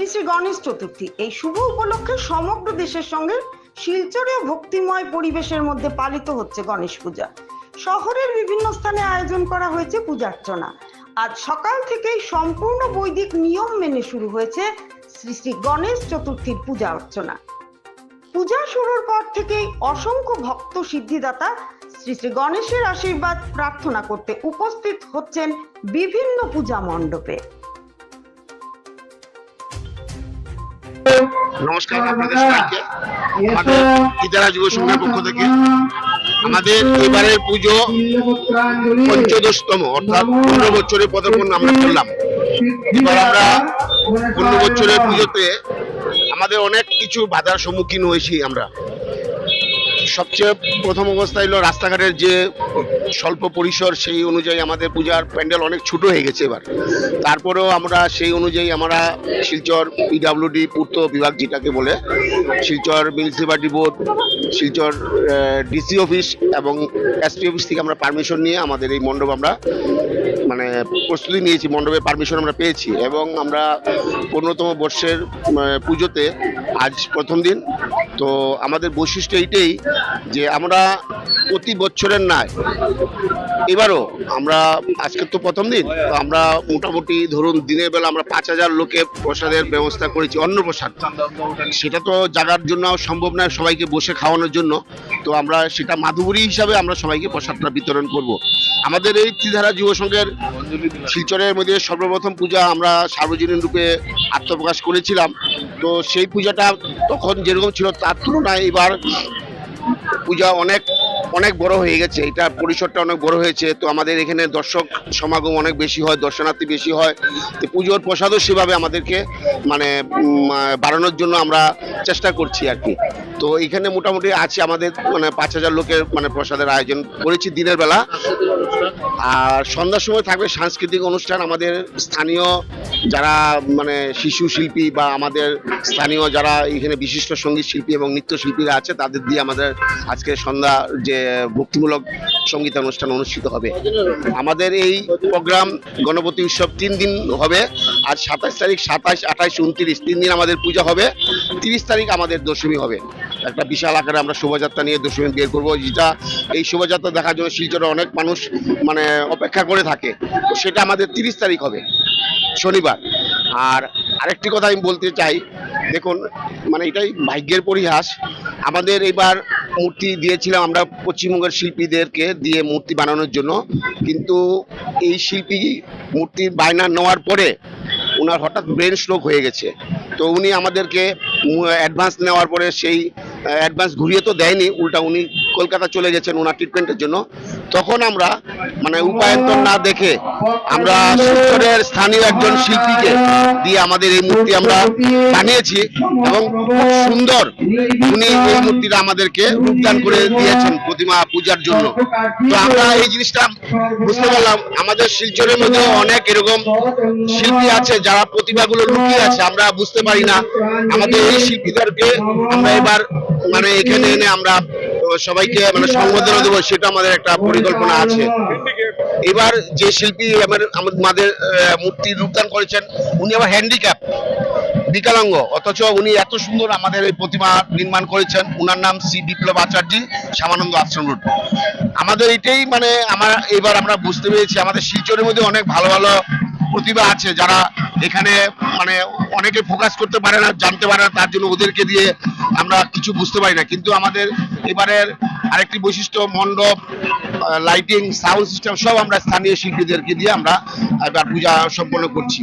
শ্রী শ্রী গণেশ চতুর্থী। এই শুভ উপলক্ষে সমগ্র দেশের সঙ্গে শিলচরে ভক্তিময় পরিবেশের মধ্যে পালিত হচ্ছে গণেশ পূজা। শহরের বিভিন্ন স্থানে আয়োজন করা হয়েছে পূজার্চনা। আজ সকাল থেকেই সম্পূর্ণ বৈদিক নিয়ম মেনে শুরু হয়েছে শ্রী শ্রী গণেশ চতুর্থীর পূজা অর্চনা পূজা শুরুর পর থেকেই অসংখ্য ভক্ত সিদ্ধিদাতা শ্রী শ্রী গণেশের আশীর্বাদ প্রার্থনা করতে উপস্থিত হচ্ছেন বিভিন্ন পূজা মণ্ডপে। নমস্কার আপনাদের সবাইকে। আমাদের ইদারা যুব সংঘের পক্ষ থেকে আমাদের এবারের পুজো পঞ্চদশতম অর্থাৎ পনেরো বছরের পদার্পণ আমরা করলাম। এবার আমরা পনেরো বছরের পুজোতে আমাদের অনেক কিছু বাধার সম্মুখীন হয়েছি আমরা। সবচেয়ে প্রথম অবস্থা হলো রাস্তাঘাটের যে স্বল্প পরিসর, সেই অনুযায়ী আমাদের পূজার প্যান্ডেল অনেক ছোট হয়ে গেছে এবার। তারপরেও আমরা সেই অনুযায়ী আমরা শিলচর পিডাব্লিউডি পূর্ত বিভাগ যেটাকে বলে, Silchar municipality board Silchar DC office এবং এসপি অফিস থেকে আমরা পারমিশন নিয়ে আমাদের এই মণ্ডপ আমরা মানে প্রস্তুতি নিয়েছি মণ্ডপের পারমিশন আমরা পেয়েছি এবং আমরা পনেরোতম বর্ষের পুজোতে আজ প্রথম দিন তো আমাদের বৈশিষ্ট্য এইটাই যে আমরা প্রতি বছরের নয় এবারও আমরা, আজকে তো প্রথম দিন, তো আমরা মোটামুটি ধরুন দিনের বেলা আমরা পাঁচ হাজার লোকে প্রসাদের ব্যবস্থা করেছি অন্ন প্রসাদ সেটা তো জাগার জন্য সম্ভব নয় সবাইকে বসে খাওয়ানোর জন্য। তো আমরা সেটা মাধুবরী হিসাবে আমরা সবাইকে প্রসাদটা বিতরণ করব। আমাদের এই ত্রিধারা যুব সংঘের শিলচরের মধ্যে সর্বপ্রথম পূজা আমরা সার্বজনীন রূপে আত্মপ্রকাশ করেছিলাম। তো সেই পূজাটা তখন যেরকম ছিল তার তুলনায় এবার পূজা অনেক অনেক বড় হয়ে গেছে। এটা পরিসরটা অনেক বড় হয়েছে। তো আমাদের এখানে দর্শক সমাগম অনেক বেশি হয়, দর্শনার্থী বেশি হয়। তো পুজোর প্রসাদও সেভাবে আমাদেরকে মানে বাড়ানোর জন্য আমরা চেষ্টা করছি আর কি। তো এখানে মোটামুটি আছে আমাদের মানে পাঁচ হাজার লোকের মানে প্রসাদের আয়োজন করেছি দিনের বেলা। আর সন্ধ্যার সময় থাকবে সাংস্কৃতিক অনুষ্ঠান আমাদের স্থানীয় যারা মানে শিশু শিল্পী বা আমাদের স্থানীয় যারা এখানে বিশিষ্ট সংগীত শিল্পী এবং নৃত্যশিল্পীরা আছে, তাদের দিয়ে আমাদের আজকে সন্ধ্যা যে ভক্তিমূলক সংগীত অনুষ্ঠান অনুষ্ঠিত হবে। আমাদের এই প্রোগ্রাম গণপতি উৎসব তিন দিন হবে। আজ সাতাশ তারিখ, সাতাশ, আঠাশ, উনত্রিশ, তিন দিন আমাদের পূজা হবে। তিরিশ তারিখ আমাদের দশমী হবে। একটা বিশাল আকারে আমরা শোভাযাত্রা নিয়ে দশমী বের করব। যেটা এই শোভাযাত্রা দেখার জন্য শিলচরে অনেক মানুষ মানে অপেক্ষা করে থাকে। তো সেটা আমাদের তিরিশ তারিখ হবে, শনিবার। আর আরেকটি কথা আমি বলতে চাই, দেখুন মানে এটাই ভাগ্যের পরিহাস। আমাদের এবার মূর্তি দিয়েছিলাম আমরা পশ্চিমবঙ্গের শিল্পীদেরকে দিয়ে মূর্তি বানানোর জন্য। কিন্তু এই শিল্পী মূর্তি বায়না নেওয়ার পরে ওনার হঠাৎ ব্রেন স্ট্রোক হয়ে গেছে। তো উনি আমাদেরকে অ্যাডভান্স নেওয়ার পরে সেই অ্যাডভান্স ঘুরিয়ে তো দেয়নি উল্টা উনি কলকাতা চলে গেছেন ওনার ট্রিটমেন্টের জন্য, তখন আমরা মানে উপায়ন্তর না দেখে আমরা শিলচরের স্থানীয় একজন শিল্পীকে দিয়ে আমাদের এই মূর্তি আমরা বানিয়েছি এবং খুব সুন্দর উনি এই মূর্তিটা আমাদেরকে রূপদান করে দিয়েছেন প্রতিমা পূজার জন্য। তো আমরা এই জিনিসটা বুঝতে পারলাম, আমাদের শিলচরের মধ্যে অনেক এরকম শিল্পী আছে যারা প্রতিভাগুলো লুকিয়ে আছে, আমরা বুঝতে পারি না। আমাদের এই শিল্পীদেরকে আমরা এবার মানে এখানে এনে আমরা সবাইকে মানে সংবর্ধনা দেবো, সেটা আমাদের একটা পরিকল্পনা আছে। এবার যে শিল্পী আমাদের মূর্তি রূপদান করেছেন, উনি আবার হ্যান্ডিক্যাপ বিকলাঙ্গ। অথচ উনি এত সুন্দর আমাদের এই প্রতিমা নির্মাণ করেছেন, উনার নাম শ্রী বিপ্লব আচার্য, শ্যামানন্দ আশ্রম রোড। আমাদের এটাই মানে আমার, এবার আমরা বুঝতে পেরেছি, আমাদের শিলচরের মধ্যে অনেক ভালো ভালো প্রতিভা আছে, যারা এখানে মানে অনেকে ফোকাস করতে পারে না, জানতে পারে না, তার জন্য ওদেরকে দিয়ে আমরা কিছু বুঝতে পারি না। কিন্তু আমাদের এবারের আরেকটি বৈশিষ্ট্য, মণ্ডপ লাইটিং সাউন্ড সিস্টেম সব আমরা স্থানীয় শিল্পীদেরকে দিয়ে আমরা এবার পূজা সম্পন্ন করছি।